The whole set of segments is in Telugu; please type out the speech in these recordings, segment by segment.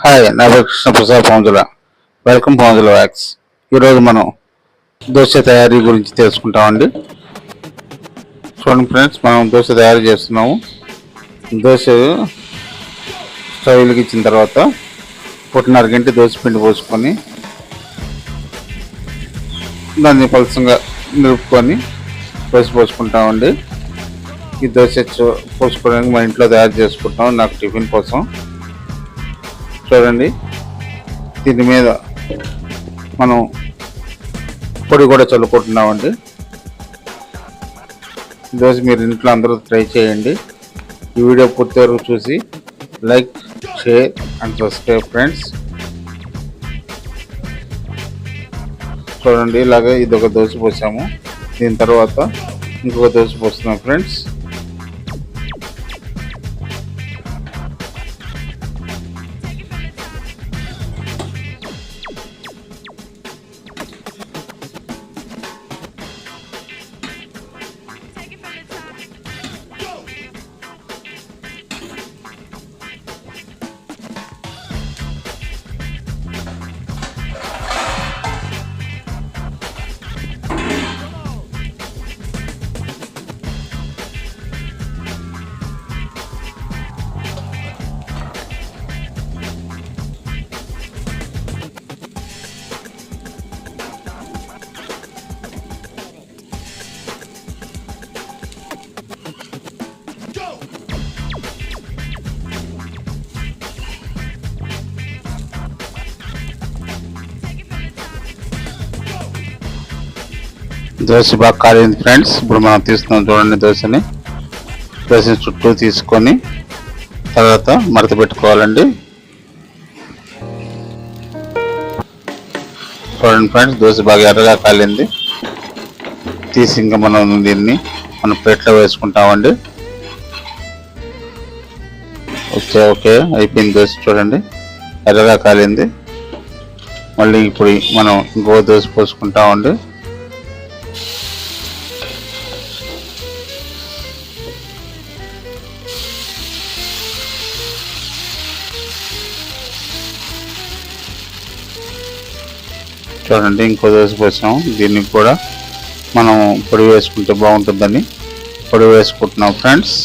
హాయ్ నా పేరు కృష్ణ ప్రసాద్ పౌంజుల. వెల్కమ్ పౌంజుల వ్యాక్స్ ఈరోజు మనం దోశ తయారీ గురించి తెలుసుకుంటామండి. చూడండి ఫ్రెండ్స్ మనం దోశ తయారు చేస్తున్నాము. దోశ స్టవ్ ఇచ్చిన తర్వాత పుట్టినర గంట దోశ పిండి పోసుకొని దాన్ని పలసంగా నిలుపుకొని దోశ పోసుకుంటామండి. ఈ దోశ పోసుకోవడానికి మా ఇంట్లో తయారు చేసుకుంటాం నాకు టిఫిన్ కోసం. చూడండి. దీని మీద మనం పొడి కూడా చల్లుకుంటున్నామండి. ఈరోజు దోశ మీరు ఇంట్లో అందరూ ట్రై చేయండి. ఈ వీడియో పూర్తి వరకు చూసి like share and subscribe friends. చూడండి ఇలాగ ఇది ఒక దోశ పోసాము దీని తర్వాత ఇంకొక దోశ పోస్తున్నాం ఫ్రెండ్స్. దోశ బాగా కాలింది ఫ్రెండ్స్. ఇప్పుడు మనం తీసుకున్నాం చూడండి దోశని దోశ చుట్టూ తీసుకొని తర్వాత మడత పెట్టుకోవాలండి. చూడండి ఫ్రెండ్స్ దోశ బాగా ఎర్రగా కాలింది. తీసి ఇంకా మనం దీన్ని మనం ప్లేట్లో వేసుకుంటామండి. ఓకే ఓకే అయిపోయింది దోశ చూడండి. ఎర్రగా కాలింది. మళ్ళీ ఇప్పుడు మనం ఇంకో దోశ పోసుకుంటామండి. చూడండి ఇంకో దోశ పోసాం దీనికి కూడా మనం పొడి వేసుకుంటే బాగుంటుందని పొడి వేసుకుంటున్నాం ఫ్రెండ్స్.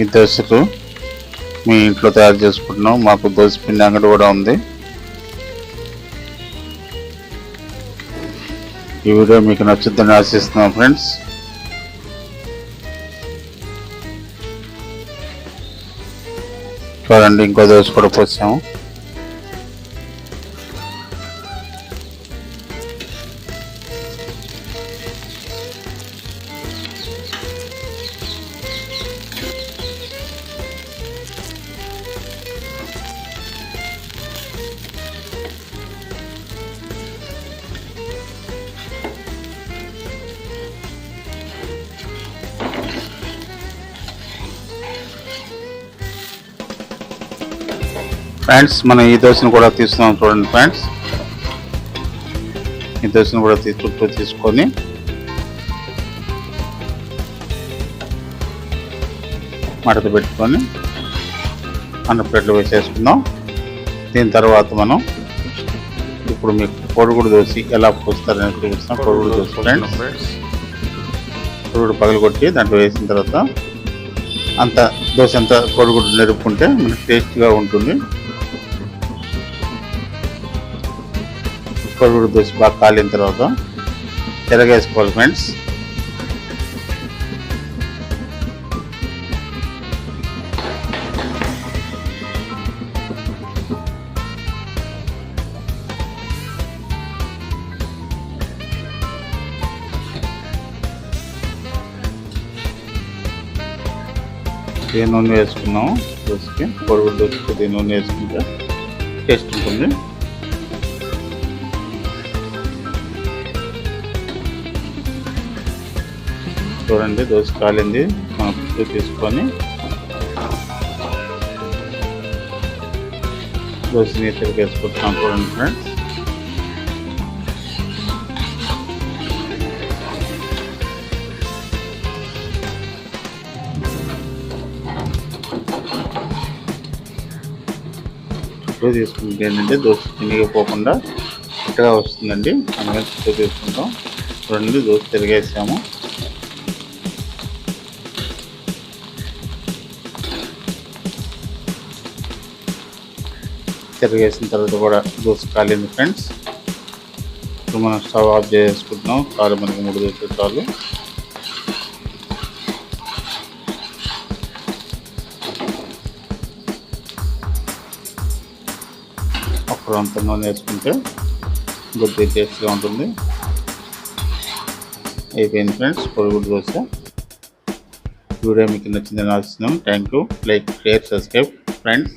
ఈ దోశకు మీ ఇంట్లో తయారు చేసుకుంటున్నాం. మాకు దోశ పిండి అంగడి కూడా ఉంది. ఈ వీడియో మీకు నచ్చుద్దని ఆశిస్తున్నాం ఫ్రెండ్స్. చూడండి ఇంకో దోశ కూడా పోసాము. ఫ్రెండ్స్ మనం ఈ దోశను కూడా తీస్తున్నాం చూడండి ఫ్రెండ్స్. ఈ దోశను కూడా తీ చుట్టూ తీసుకొని మడత పెట్టుకొని అన్న ప్లేట్లు వేసేసుకుందాం. దీని తర్వాత మనం ఇప్పుడు మీకు పొడుగుడు దోశ ఎలా పోస్తారని చూపిస్తాం. పొడుగుడు దోశ ఫ్రెండ్స్. పొడుగుడు పగలగొట్టి దాంట్లో వేసిన తర్వాత అంత దోశ అంతా కొడుగుడు నెరుపుకుంటే మనకి టేస్ట్గా ఉంటుంది. కొడుగుడు దోశ బాగా కాలిన తర్వాత తిరగేసుకోవాలి ఫ్రెండ్స్ ఏ నూనె వేసుకున్నాము దోశకి పొడుగు దోశకి నూనె వేసుకుంటే టేస్ట్ ఉంటుంది. చూడండి దోశ కాలింది. మనం ఫుడ్ తీసుకొని దోశ నీట్గా వేసుకుంటున్నాం చూడండి ఫ్రెండ్స్ చుట్టూ తీసుకుంటే ఏంటంటే దోశ తిరిగిపోకుండా గట్టిగా వస్తుందండి. అందుకని చుట్టూ తీసుకుంటాం. చూడండి దోశ తిరిగేసాము. తిరగేసిన తర్వాత కూడా దోశ కాలింది ఫ్రెండ్స్ ఇప్పుడు మనం స్టవ్ ఆఫ్ చేసుకుంటున్నాం. చాలు మనకి మూడు దోశలు చాలు. అప్పుడు అంతగా నేర్చుకుంటే వేసుకుంటే కొద్దిగా టేస్ట్గా ఉంటుంది. అయిపోయింది ఫ్రెండ్స్ పొరుగుడు దోశ. వీడియో మీకు నచ్చిందని ఆశిస్తున్నాం. Thank you like share subscribe friends